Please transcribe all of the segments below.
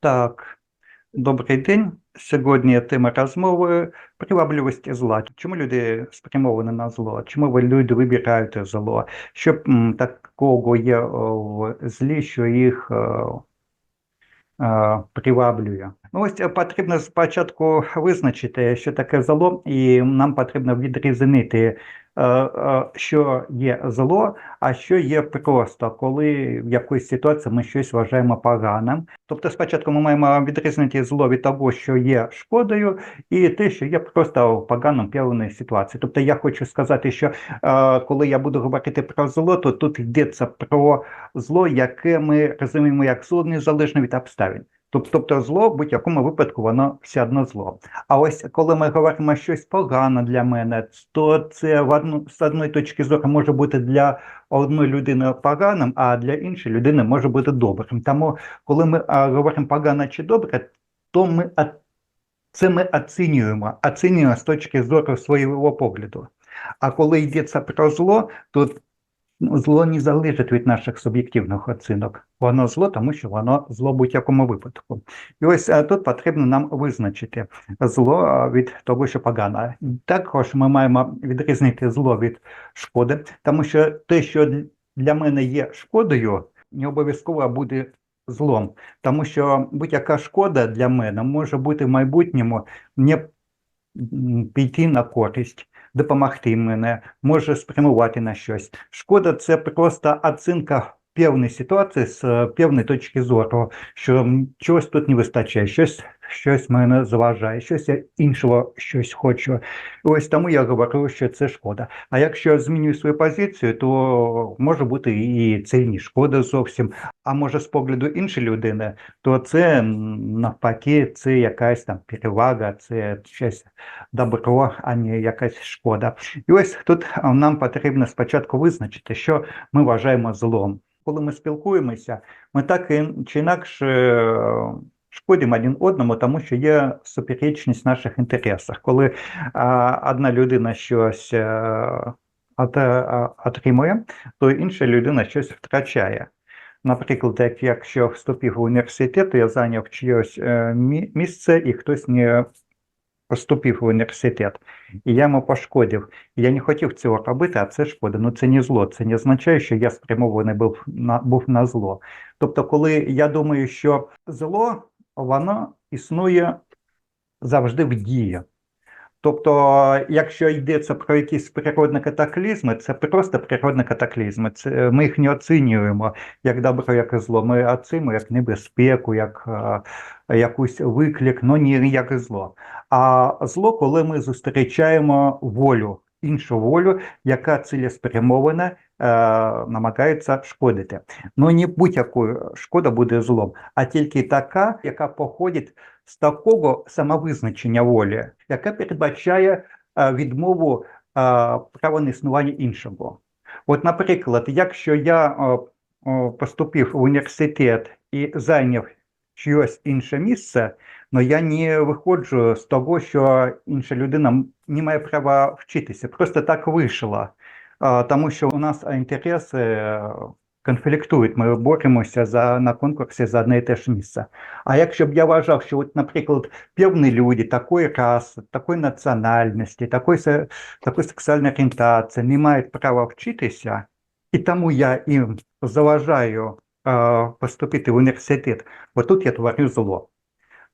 Так, добрий день. Сьогодні тема розмови привабливості зла. Чому люди спрямовані на зло? Чому ви люди вибираєте зло? Що такого є в злі, що їх е, е, приваблює? Ну, ось е, потрібно спочатку визначити, що таке зло, і нам потрібно відрізнити, е, е, що є зло, а що є просто, коли в якоїсь ситуації ми щось вважаємо поганим. Тобто спочатку ми маємо відрізнити зло від того, що є шкодою, і те, що є просто поганим в певній ситуації. Тобто я хочу сказати, що е, коли я буду говорити про зло, то тут йдеться про зло, яке ми розуміємо як зло незалежно від обставин. Тоб- Тобто зло в будь-якому випадку воно все одно зло. А ось коли ми говоримо щось погане для мене, то це в одну, з одної точки зору може бути для одної людини поганим, а для іншої людини може бути добрим. Тому, коли ми говоримо погане чи добре, то ми це ми оцінюємо, оцінюємо з точки зору свого погляду. А коли йдеться про зло, то зло не залежить від наших суб'єктивних оцінок. Воно зло, тому що воно зло в будь-якому випадку. І ось е, тут потрібно нам визначити зло е, від того, що погано. Також ми маємо відрізнити зло від шкоди, тому що те, що для мене є шкодою, не обов'язково буде злом, тому що будь-яка шкода для мене може бути в майбутньому не піти на користь, допомогти мене, може спрямувати на щось. Шкода це просто оцінка певної ситуації з е, певної точки зору, що чогось тут не вистачає, щось, щось мене заважає, щось я іншого щось хочу. Ось тому я говорю, що це шкода. А якщо я змінюю свою позицію, то може бути і це не шкода зовсім. А може з погляду іншої людини, то це навпаки, це якась там перевага, це щось добро, а не якась шкода. І ось тут нам потрібно спочатку визначити, що ми вважаємо злом. Коли ми спілкуємося, ми так чи інакше е, шкодимо один одному, тому що є суперечність в наших інтересах. Коли а, одна людина щось е, от- е, отримує, то інша людина щось втрачає. Наприклад, як якщо вступив в університет, я зайняв чиєсь е, місце, і хтось не поступив в університет, і я йому пошкодив. Я не хотів цього робити, а це шкода. Ну це не зло. Це не означає, що я спрямований був на був на зло. Тобто, коли я думаю, що зло воно існує завжди в дії. Тобто, якщо йдеться про якісь природні катаклізми, це просто природні катаклізми. Це ми їх не оцінюємо як добро, як і зло. Ми оцінюємо як небезпеку, як е, якусь виклик, але не як зло. А зло, коли ми зустрічаємо волю, іншу волю, яка цілеспрямована, е, намагається шкодити. Ну не будь-якою шкода буде злом, а тільки така, яка походить з такого самовизначення волі, яке передбачає е, відмову е, права на існування іншого. От, наприклад, якщо я е, поступив в університет і зайняв чиєсь інше місце, але я не виходжу з того, що інша людина не має права вчитися. Просто так вийшло. Тому що у нас інтереси конфліктують. Ми боремося за, на конкурсі за одне і те ж місце. А якщо б я вважав, що, от, наприклад, певні люди такої раси, такої національності, такої, такої сексуальної орієнтації не мають права вчитися, і тому я їм заважаю е, поступити в університет, отут я творю зло.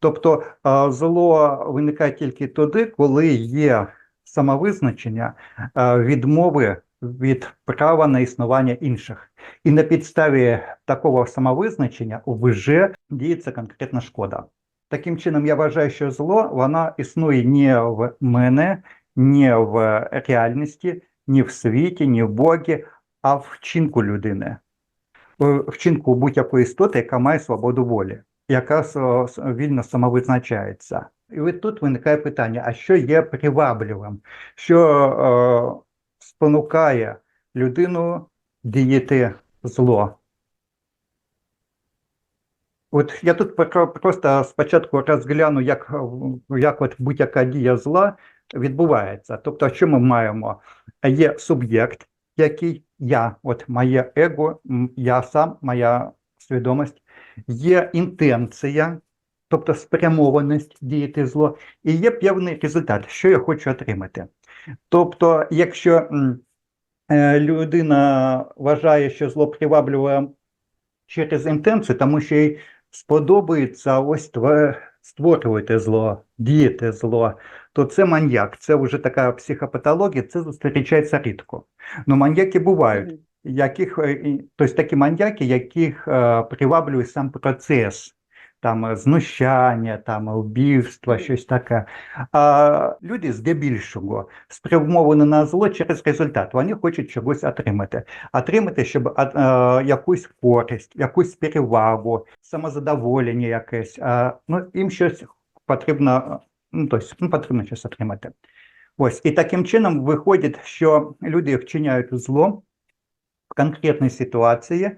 Тобто е, зло виникає тільки тоді, коли є самовизначення е, відмови від права на існування інших. І на підставі такого самовизначення вже діється конкретна шкода. Таким чином, я вважаю, що зло воно існує не в мене, не в реальності, ні в світі, ні в Богі, а в вчинку людини, вчинку будь-якої істоти, яка має свободу волі, яка вільно самовизначається. І от тут виникає питання: а що є привабливим? Що е, спонукає людину діяти зло? От я тут просто спочатку розгляну, як, як от будь-яка дія зла відбувається. Тобто, що ми маємо? Є суб'єкт, який я, от моє его, я сам, моя свідомість, є інтенція, тобто спрямованість діяти зло, і є певний результат, що я хочу отримати. Тобто, якщо е, людина вважає, що зло приваблює через інтенцію, тому що їй сподобається ось створювати зло, діяти зло, то це маньяк, це вже така психопатологія, це зустрічається рідко. Ну, маньяки бувають яких, тобто такі маньяки, яких е, приваблює сам процес, там е, знущання, там вбивства, щось таке. А люди здебільшого спрямовані на зло через результат. Вони хочуть чогось отримати. Отримати, щоб а, е, якусь користь, якусь перевагу, самозадоволення якесь. А, ну, їм щось потрібно, ну, тобто, ну, потрібно щось отримати. Ось, і таким чином виходить, що люди вчиняють зло в конкретній ситуації,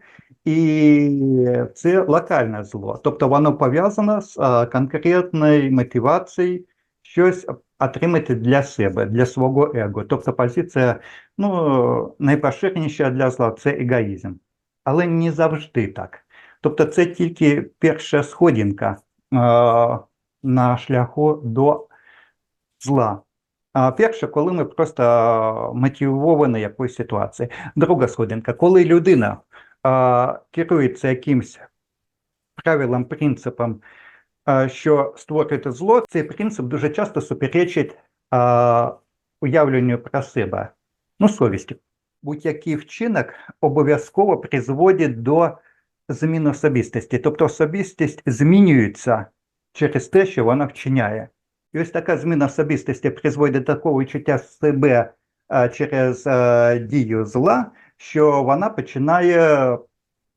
і це локальне зло. Тобто воно пов'язано з е, конкретною мотивацією щось отримати для себе, для свого его. Тобто позиція ну, найпоширеніша для зла це егоїзм. Але не завжди так. Тобто це тільки перша сходинка е, на шляху до зла. А перше, коли ми просто е, мотивовані якоюсь ситуацією. Друга сходинка, коли людина керується якимсь правилом, принципом, а, що створити зло, цей принцип дуже часто суперечить уявленню про себе, ну, совісті. Будь-який вчинок обов'язково призводить до зміни особистості. Тобто особистість змінюється через те, що вона вчиняє. І ось така зміна особистості призводить до такого відчуття себе через дію зла, що вона починає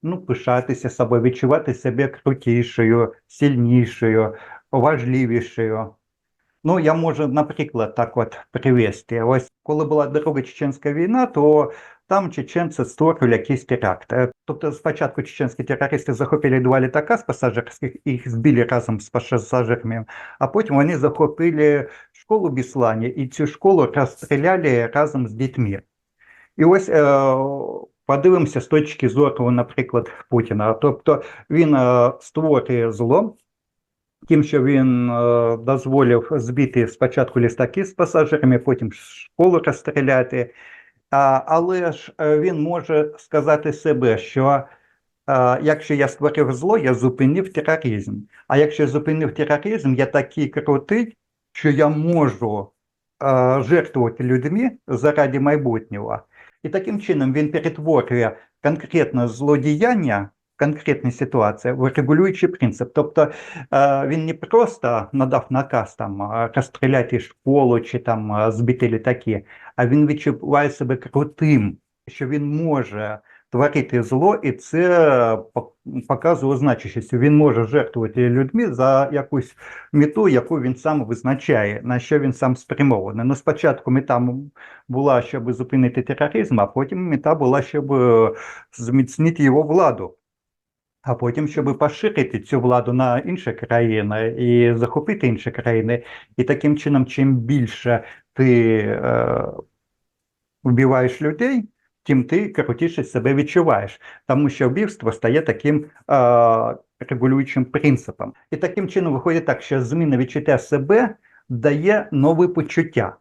ну, пишатися собою, відчувати себе крутішою, сильнішою, важливішою. Ну, я можу, наприклад, так от привести. Ось коли була Друга Чеченська війна, то там чеченці створювали якісь теракти. Тобто спочатку чеченські терористи захопили два літака з пасажирських, і їх збили разом з пасажирами, а потім вони захопили школу Біслані, і цю школу розстріляли разом з дітьми. І ось е, подивимося з точки зору, наприклад, Путіна. Тобто він е, створює зло тим, що він е, дозволив збити спочатку лістаки з пасажирами, потім школу розстріляти. А, але ж е, він може сказати себе, що е, якщо я створив зло, я зупинив тероризм. А якщо я зупинив тероризм, я такий крутий, що я можу е, жертвувати людьми заради майбутнього. І таким чином він перетворює конкретне злодіяння, конкретній ситуації в регулюючий принцип. Тобто е, він не просто надав наказ там е, розстріляти школу чи там е, збити літаки, а він відчуває себе крутим, що він може творити зло, і це показує значущість. Він може жертвувати людьми за якусь мету, яку він сам визначає, на що він сам спрямований. Ну, спочатку мета була, щоб зупинити тероризм, а потім мета була, щоб е, зміцнити його владу. А потім, щоб поширити цю владу на інші країни і захопити інші країни. І таким чином, чим більше ти е, вбиваєш людей, тим ти крутіше себе відчуваєш, тому що вбивство стає таким е, регулюючим принципом. І таким чином виходить так, що зміна відчуття себе дає нові почуття.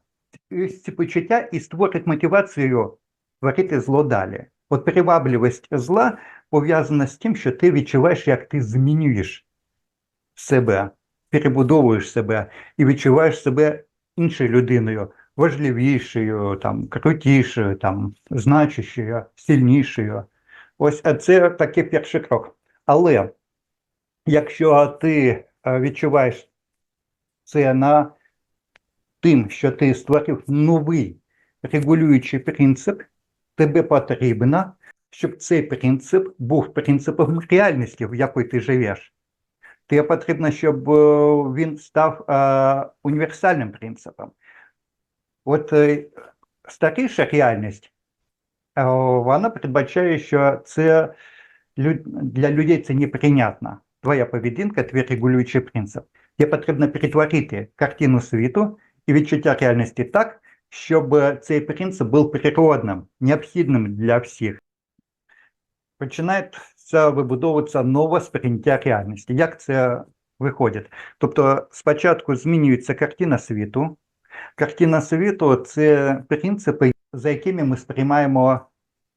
І ці почуття і створюють мотивацію творити зло далі. От привабливість зла пов'язана з тим, що ти відчуваєш, як ти змінюєш себе, перебудовуєш себе і відчуваєш себе іншою людиною, важливішою, там, крутішою, там, значущою, сильнішою. Ось це такий перший крок. Але якщо ти е, відчуваєш це на тим, що ти створив новий регулюючий принцип, тебе потрібно, щоб цей принцип був принципом реальності, в якій ти живеш. Тебе потрібно, щоб е, він став е, універсальним принципом. От е, старіша реальність, е, вона передбачає, що це для людей це неприйнятно. Твоя поведінка, твій регулюючий принцип. Тебе потрібно перетворити картину світу і відчуття реальності так, щоб е, цей принцип був природним, необхідним для всіх. Починається вибудовуватися нове сприйняття реальності. Як це виходять. Тобто спочатку змінюється картина світу. Картина світу це принципи, за якими ми сприймаємо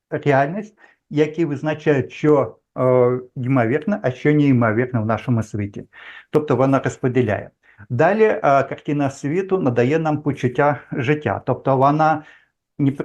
реальність, які визначають, що е, ймовірно, а що неймовірно в нашому світі. Тобто вона розподіляє. Далі е, картина світу надає нам почуття життя. Тобто вона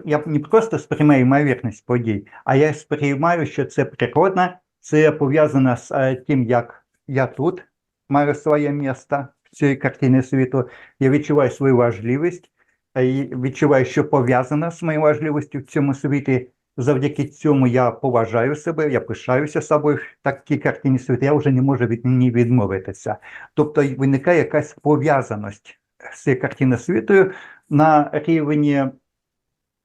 я не просто сприймаю ймовірність подій, а я сприймаю, що це природно, це пов'язано з е, тим, як я тут маю своє місце в цій картині світу. Я відчуваю свою важливість, відчуваю, що пов'язано з моєю важливістю в цьому світі. Завдяки цьому я поважаю себе, я пишаюся собою в такій картині світу, я вже не можу від ній відмовитися. Тобто виникає якась пов'язаність з цією картиною світу на рівні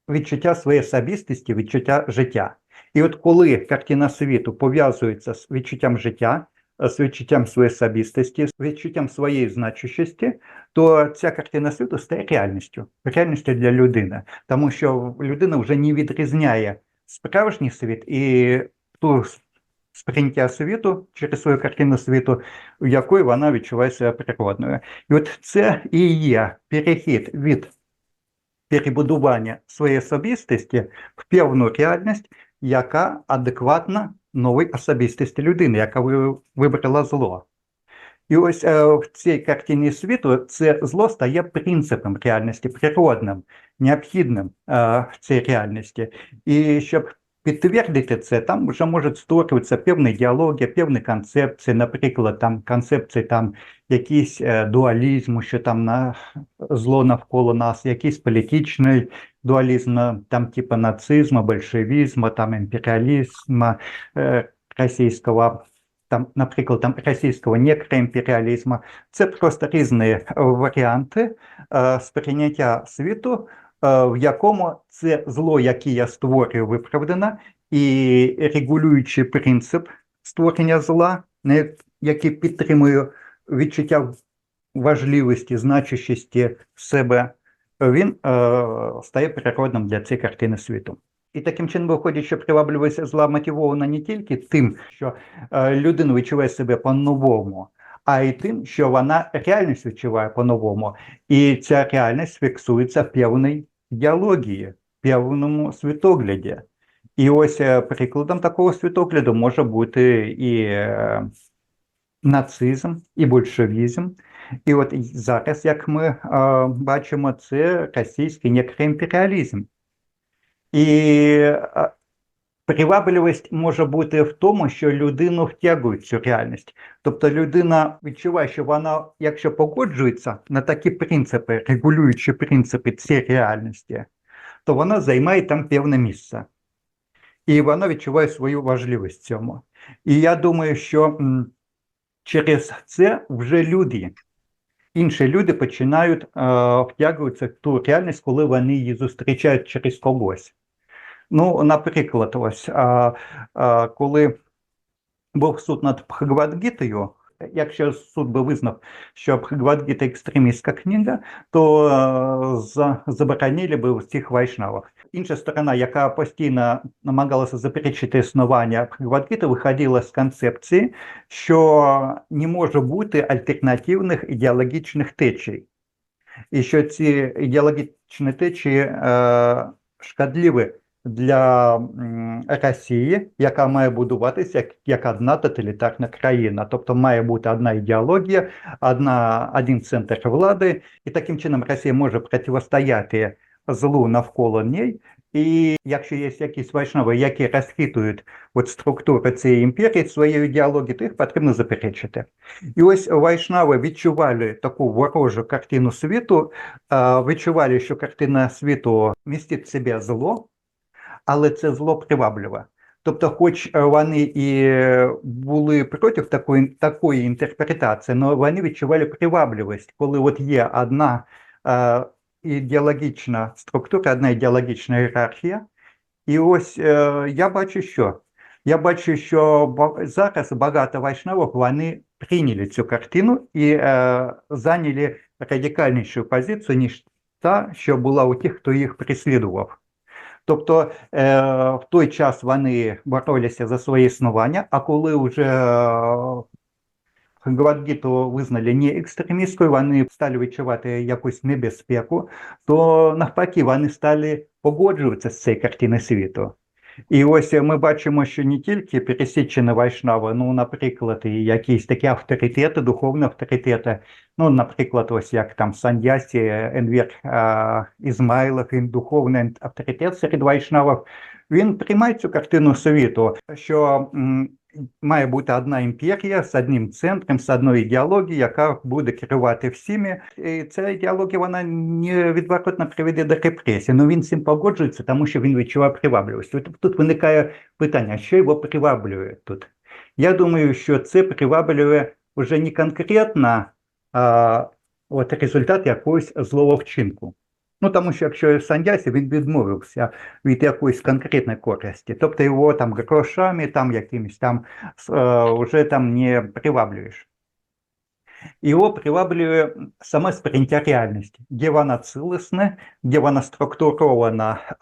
відчуття своєї особистості, відчуття життя. І от коли картина світу пов'язується з відчуттям життя, з відчуттям своєї особистості, з відчуттям своєї значущості, то ця картина світу стає реальністю, реальністю для людини, тому що людина вже не відрізняє справжній світ і ту сприйняття світу через свою картину світу, в якої вона відчуває себе природною. І от це і є перехід від перебудування своєї особистості в певну реальність, яка адекватна новій особистості людини, яка вибрала зло. І ось е, в цій картині світу це зло стає принципом реальності, природним, необхідним е, в цій реальності. І щоб підтвердити це, там вже можуть створюватися певні ідеології, певні концепції, наприклад, там концепції там якийсь е, дуалізму, що там на зло навколо нас, якийсь політичний дуалізм, там типу нацизму, большевізму, там імперіалізму е, російського, там, наприклад, там російського некроімперіалізму. Це просто різні варіанти е, сприйняття світу, в якому це зло, яке я створюю, виправдано, і регулюючий принцип створення зла, який підтримує відчуття важливості, значущості себе, він е, стає природним для цієї картини світу. І таким чином виходить, що привабливість зла мотивована не тільки тим, що е, людина відчуває себе по-новому, а й тим, що вона реальність відчуває по-новому. І ця реальність фіксується в певній ідеології, в певному світогляді. І ось е, прикладом такого світогляду може бути і е, нацизм, і большевізм. І от зараз, як ми е, бачимо, це російський некроімперіалізм. І привабливість може бути в тому, що людину втягують в цю реальність. Тобто людина відчуває, що вона, якщо погоджується на такі принципи, регулюючі принципи цієї реальності, то вона займає там певне місце. І вона відчуває свою важливість цьому. І я думаю, що через це вже люди, інші люди починають е, втягуватися в ту реальність, коли вони її зустрічають через когось. Ну, наприклад, ось а, а, коли був суд над Бхагавадгітою, якщо суд би визнав, що Бхагавадгіта екстремістська книга, то заборонили би всіх вайшнавах. Інша сторона, яка постійно намагалася заперечити існування Бхагавадгіти, виходила з концепції, що не може бути альтернативних ідеологічних течій, і що ці ідеологічні течії е, шкідливі для Росії, яка має будуватися як, як одна тоталітарна країна. Тобто має бути одна ідеологія, одна, один центр влади, і таким чином Росія може протистояти злу навколо неї. І якщо є якісь вайшнави, які розхитують от структуру цієї імперії своєю ідеологією, то їх потрібно заперечити. І ось вайшнави відчували таку ворожу картину світу, відчували, що картина світу містить в себе зло, але це зло привабливе. Тобто, хоч е, вони і е, були проти такої, такої інтерпретації, але вони відчували привабливість, коли от є одна е, ідеологічна структура, одна ідеологічна ієрархія. І ось е, я бачу, що я бачу, що зараз багато вайшнавів вони прийняли цю картину і е, зайняли радикальнішу позицію, ніж та, що була у тих, хто їх переслідував. Тобто е, в той час вони боролися за своє існування, а коли вже е, Гвардіту визнали не екстремісткою, вони стали відчувати якусь небезпеку, то навпаки вони стали погоджуватися з цією картиною світу. І ось ми бачимо, що не тільки пересічені вайшнави, ну, наприклад, і якісь такі авторитети, духовні авторитети, ну, наприклад, ось як там Сандясі, Енвір а, Ізмайлов, він духовний авторитет серед вайшнавів, він приймає цю картину світу, що має бути одна імперія з одним центром, з одною ідеологією, яка буде керувати всіми. І ця ідеологія вона невідворотно приведе до репресій. Ну він цим погоджується, тому що він відчуває привабливість. Тут виникає питання, що його приваблює тут. Я думаю, що це приваблює вже не конкретно а, от результат якогось злого вчинку. Ну, тому що якщо Сандясі, він відмовився від якоїсь конкретної користі, тобто його там грошами, там якимось там е, вже там не приваблюєш. Його приваблює саме сприйняття реальності, де вона цілісна, де вона структурована, е,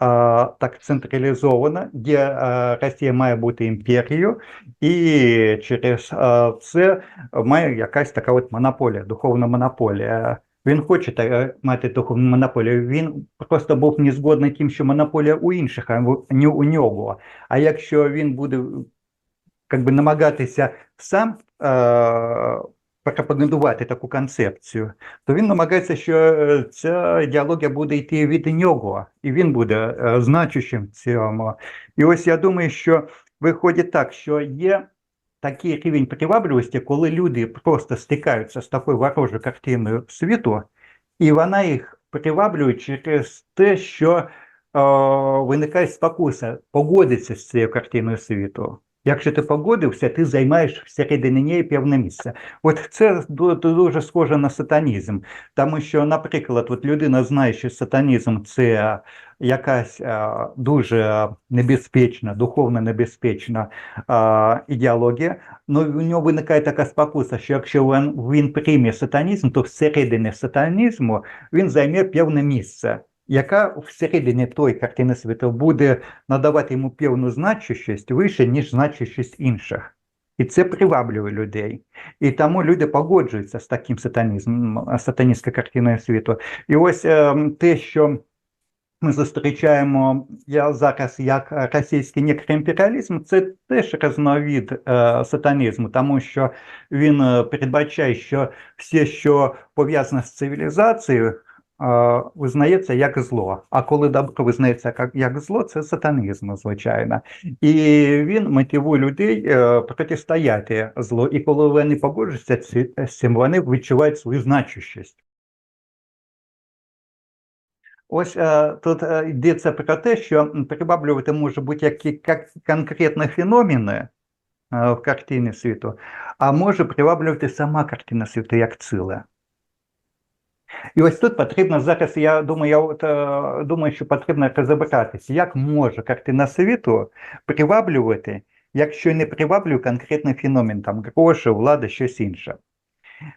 так централізована, де е, Росія має бути імперією, і через е, це має якась така от монополія, духовна монополія. Він хоче та- мати духовну монополію. Він просто був не згодний тим, що монополія у інших, а не у нього. А якщо він буде как би, намагатися сам е- пропагандувати таку концепцію, то він намагається, що е, ця ідеологія буде йти від нього, і він буде е, значущим в цьому. І ось я думаю, що виходить так, що є такий рівень привабливості, коли люди просто стикаються з такою ворожою картиною світу, і вона їх приваблює через те, що е, виникає спокуса погодитися з цією картиною світу. Якщо ти погодився, ти займаєш всередині неї певне місце. От це ду- ду- дуже схоже на сатанізм, тому що, наприклад, от людина знає, що сатанізм це якась дуже небезпечна, духовно небезпечна ідеологія, Ну, у нього виникає така спокуса, що якщо він прийме сатанізм, то всередині сатанізму він займе певне місце, яка всередині тої картини світу буде надавати йому певну значущість вище, ніж значущість інших. І це приваблює людей. І тому люди погоджуються з таким сатанізмом, сатаністською картиною світу. І ось е, те, що ми зустрічаємо я зараз як російський некроімперіалізм, це теж різновид е, сатанізму, тому що він е, передбачає, що все, що пов'язане з цивілізацією, визнається як зло. А коли добро визнається як, зло, це сатанізм, звичайно. І він мотивує людей е, протистояти злу. І коли вони погоджуються з цим, вони відчувають свою значущість. Ось е, тут е, йдеться про те, що м, приваблювати може будь-які конкретні феномени е, в картині світу, а може приваблювати сама картина світу як ціле. І ось тут потрібно зараз, я думаю, я от, е, думаю, що потрібно розібратися, як може картина світу приваблювати, якщо не приваблює конкретний феномен, там гроші, влада, щось інше.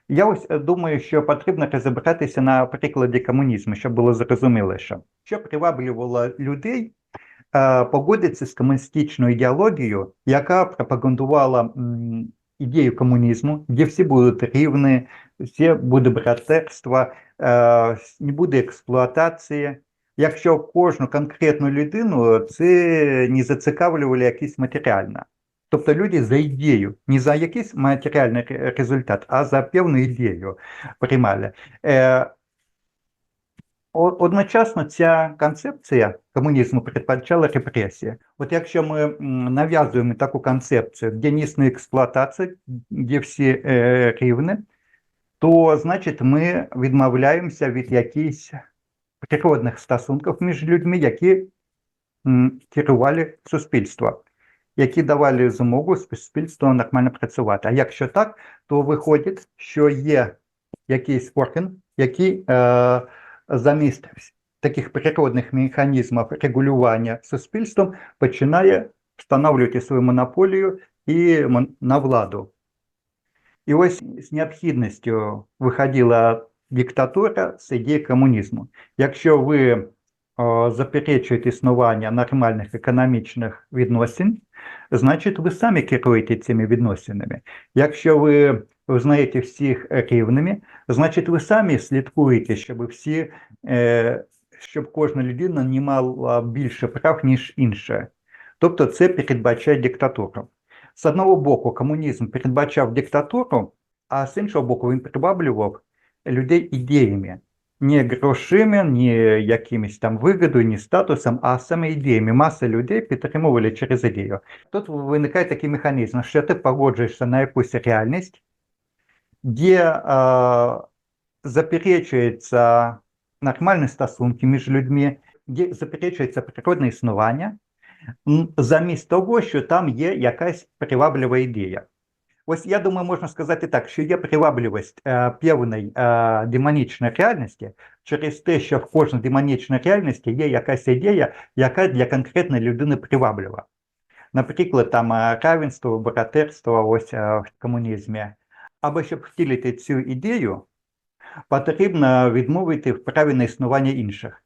Я ось е, думаю, що потрібно розібратися на прикладі комунізму, щоб було зрозуміліше. Що приваблювало людей е, погодитися з комуністичною ідеологією, яка пропагандувала м, ідею комунізму, де всі будуть рівні, всі буде братерство, е, не буде експлуатації. Якщо кожну конкретну людину це не зацікавлювало якісь матеріально. Тобто люди за ідею, не за якийсь матеріальний результат, а за певну ідею приймали. Е, одночасно ця концепція комунізму передбачала репресії. От якщо ми нав'язуємо таку концепцію, де не існує експлуатація, де всі е, рівні, то значить ми відмовляємося від якихось природних стосунків між людьми, які керували суспільством які давали змогу суспільству нормально працювати. А якщо так, то виходить, що є якийсь орган, який е, замість таких природних механізмів регулювання суспільством починає встановлювати свою монополію і на владу. І ось з необхідністю виходила диктатура з ідеї комунізму. Якщо ви о, заперечуєте існування нормальних економічних відносин, значить ви самі керуєте цими відносинами. Якщо ви визнаєте всіх рівними, значить ви самі слідкуєте, щоб всі, е, щоб кожна людина не мала більше прав, ніж інша. Тобто це передбачає диктатуру. З одного боку, комунізм передбачав диктатуру, а з іншого боку, він приваблював людей ідеями. Не грошима, не якимось там вигодою, не статусом, а саме ідеями. Маса людей підтримували через ідею. Тут виникає такий механізм, що ти погоджуєшся на якусь реальність, де е, заперечуються нормальні стосунки між людьми, де заперечується природне існування, замість того, що там є якась приваблива ідея. Ось я думаю, можна сказати так, що є привабливість е, певної е, демонічної реальності через те, що в кожній демонічній реальності є якась ідея, яка для конкретної людини приваблива. Наприклад, там е, равенство, братерство ось е, в комунізмі. Або щоб втілити цю ідею, потрібно відмовити в праві на існування інших.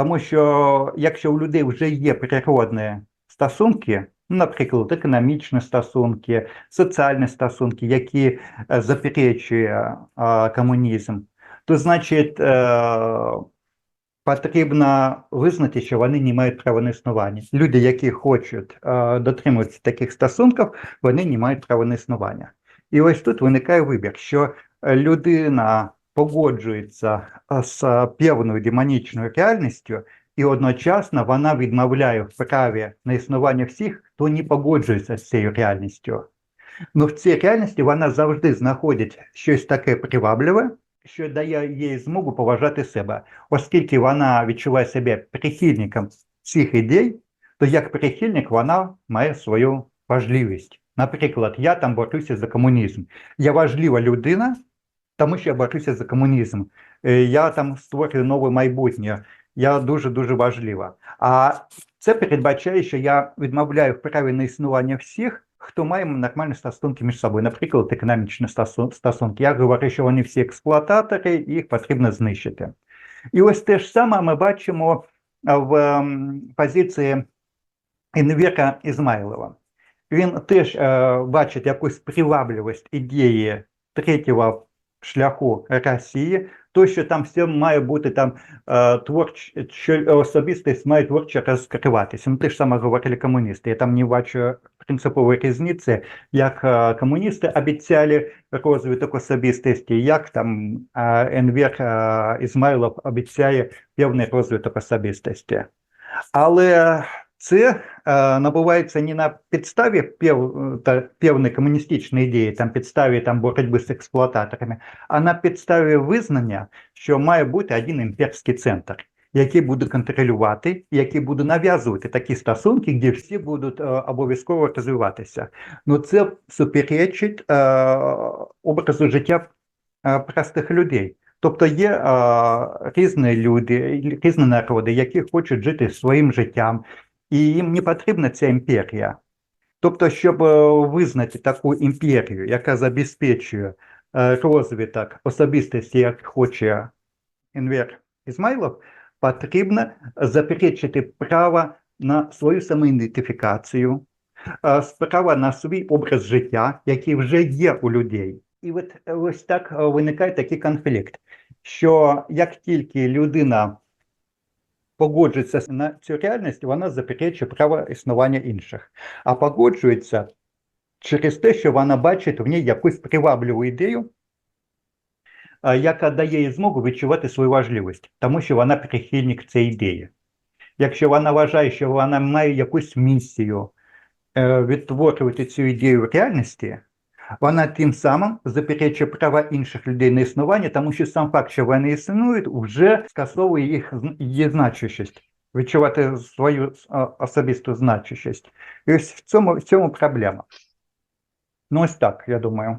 Тому що якщо у людей вже є природні стосунки, ну, наприклад, економічні стосунки, соціальні стосунки, які е, заперечує е, комунізм, то значить е, потрібно визнати, що вони не мають права на існування. Люди, які хочуть дотримуватися таких стосунків, вони не мають права на існування. І ось тут виникає вибір, що людина погоджується е, з певною демонічною реальністю, і одночасно вона відмовляє в праві на існування всіх, хто не погоджується з цією реальністю. Ну в цій реальності вона завжди знаходить щось таке привабливе, що дає їй змогу поважати себе, оскільки вона відчуває себе прихильником цих ідей, то як прихильник вона має свою важливість. Наприклад, я там борюся за комунізм. Я важлива людина, тому що я борюся за комунізм. Е, Я там створюю нове майбутнє. Я дуже-дуже важлива. А це передбачає, що я відмовляю в на існування всіх, хто має нормальні стосунки між собою, наприклад, економічні стосунки. Я говорю, що вони всі експлуататори, і їх потрібно знищити. І ось те ж саме ми бачимо в ем, позиції Інвіка Ізмайлова. Він теж е, бачить якусь привабливість ідеї третього шляху Росії, то, що там все має бути там е, творч, що особистість має творчо розкриватися. Ну, те ж саме говорили комуністи. Я там не бачу принципової різниці, як е, комуністи обіцяли розвиток особистості, як там Енвер е, Ізмайлов обіцяє певний розвиток особистості. Але це е, набувається не на підставі пев, та, певної комуністичної ідеї, там підставі там боротьби з експлуататорами, а на підставі визнання, що має бути один імперський центр, який буде контролювати, який буде нав'язувати такі стосунки, де всі будуть е, обов'язково розвиватися. Ну це суперечить е, образу життя е, простих людей. Тобто є е, різні люди, різні народи, які хочуть жити своїм життям, і їм не потрібна ця імперія. Тобто, щоб е, визнати таку імперію, яка забезпечує е, розвиток особистості, як хоче Інвер Ізмайлов, потрібно заперечити право на свою самоідентифікацію, е, право на свій образ життя, який вже є у людей. І от ось так виникає такий конфлікт, що як тільки людина погоджується на цю реальність, вона заперечує право існування інших, а погоджується через те, що вона бачить в ній якусь привабливу ідею, яка дає їй змогу відчувати свою важливість, тому що вона прихильник цієї ідеї. Якщо вона вважає, що вона має якусь місію е, відтворювати цю ідею в реальності, вона тим самим заперечує права інших людей на існування, тому що сам факт, що вони існують, вже скасовує їх її значущість, відчувати свою особисту значущість. І ось в цьому, в цьому проблема. Ну, ось так, я думаю.